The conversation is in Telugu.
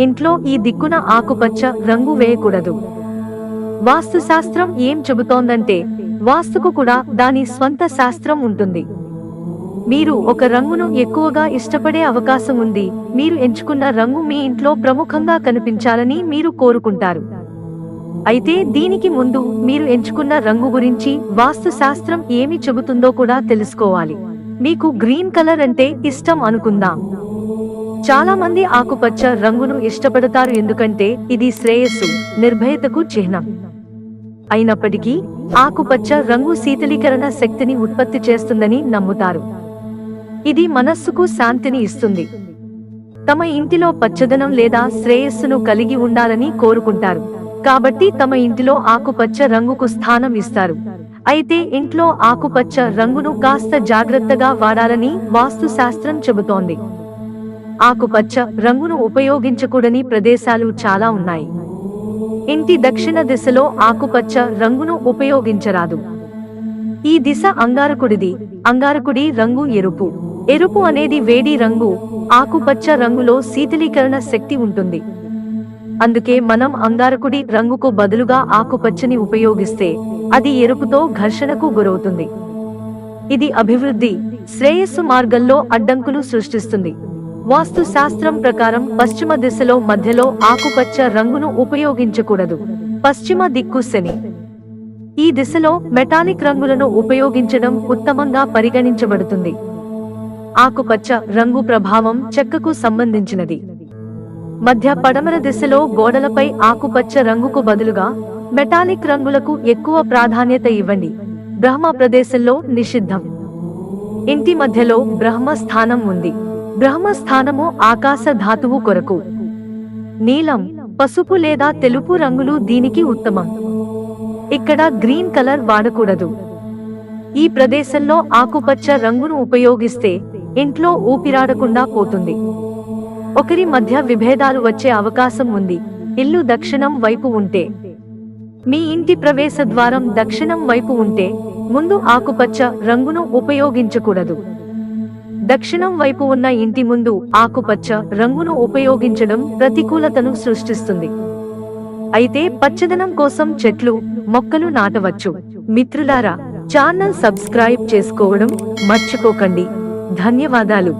ఇంట్లో ఈ దిక్కున ఆకుపచ్చ రంగు వేయకూడదు. వాస్తు శాస్త్రం ఏం చెబుతోందంటే వాస్తుకు కూడా దాని స్వంత శాస్త్రం ఉంటుంది. మీరు ఒక రంగును ఎక్కువగా ఇష్టపడే అవకాశం ఉంది. మీరు ఎంచుకున్న రంగు మీ ఇంట్లో ప్రముఖంగా కనిపించాలని మీరు కోరుకుంటారు. అయితే దీనికి ముందు మీరు ఎంచుకున్న రంగు గురించి వాస్తు శాస్త్రం ఏమి చెబుతుందో కూడా తెలుసుకోవాలి. మీకు గ్రీన్ కలర్ అంటే ఇష్టం అనుకుందాం. చాలా మంది ఆకుపచ్చ రంగును ఇష్టపడతారు ఎందుకంటే ఇది శ్రేయస్సు నిర్భయతకు చిహ్నం. అయినప్పటికీ ఆకుపచ్చ రంగు శీతలీకరణ శక్తిని ఉత్పత్తి చేస్తుందని నమ్ముతారు. ఇది మనస్సుకు శాంతిని ఇస్తుంది. తమ ఇంటిలో పచ్చదనం లేదా శ్రేయస్సును కలిగి ఉండాలని కోరుకుంటారు. కాబట్టి తమ ఇంటిలో ఆకుపచ్చ రంగుకు స్థానం ఇస్తారు. అయితే ఇంట్లో ఆకుపచ్చ రంగును కాస్త జాగ్రత్తగా వాడాలని వాస్తు శాస్త్రం చెబుతోంది. ఆకుపచ్చ రంగును ఉపయోగించకూడని ప్రదేశాలు చాలా ఉన్నాయి. ఇంటి దక్షిణ దిశలో ఆకుపచ్చ రంగును ఉపయోగించరాదు. ఈ దిశ అంగారకుడిది. అంగారకుడి రంగు ఎరుపు. ఎరుపు అనేది వేడి రంగు. ఆకుపచ్చ రంగులో శీతలీకరణ శక్తి ఉంటుంది. అందుకే మనం అంగారకుడి రంగుకు బదులుగా ఆకుపచ్చని ఉపయోగిస్తే అది ఎరుపుతో ఘర్షణకు గురవుతుంది. ఇది అభివృద్ధి. శ్రేయస్సు మార్గంలో అడ్డంకులు సృష్టిస్తుంది. వాస్తు శాస్త్రం ప్రకారం పశ్చిమ దిశలో మధ్యలో ఆకుపచ్చ రంగును ఉపయోగించకూడదు. పశ్చిమ దిక్కు శని. ఈ దిశలో మెటాలిక్ రంగులను ఉపయోగించడం ఉత్తమంగా పరిగణించబడుతుంది. ఆకుపచ్చ రంగు ప్రభావం చెక్కకు సంబంధించినది. మధ్య పడమర దిశలో గోడలపై ఆకుపచ్చ రంగుకు బదులుగా మెటాలిక్ రంగులకు ఎక్కువ ప్రాధాన్యత ఇవ్వండి. బ్రహ్మ ప్రదేశంలో నిషిద్ధం. ఇంటి మధ్యలో బ్రహ్మ స్థానం ఉంది. బ్రహ్మ స్థానము ఆకాశ ధాతువు కొరకు. నీలం పసుపు లేదా తెలుపు రంగులు దీనికి ఉత్తమం. ఇక్కడ గ్రీన్ కలర్ వాడకూడదు. ఈ ప్రదేశంలో ఆకుపచ్చ రంగును ఉపయోగిస్తే ఇంట్లో ఊపిరాడకుండా పోతుంది. ఒకరి మధ్య విభేదాలు వచ్చే అవకాశం ఉంది. ఇల్లు దక్షిణం వైపు ఉంటే. మీ ఇంటి ప్రవేశ ద్వారం దక్షిణం వైపు ఉంటే ముందు ఆకుపచ్చ రంగును ఉపయోగించకూడదు. దక్షిణం వైపు ఉన్న ఇంటి ముందు ఆకుపచ్చ రంగును ఉపయోగించడం ప్రతికూలతను సృష్టిస్తుంది. అయితే పచ్చదనం కోసం చెట్లు మొక్కలు నాటవచ్చు. మిత్రులారా ఛానల్ సబ్స్క్రైబ్ చేసుకోవడం మర్చిపోకండి. ధన్యవాదాలు.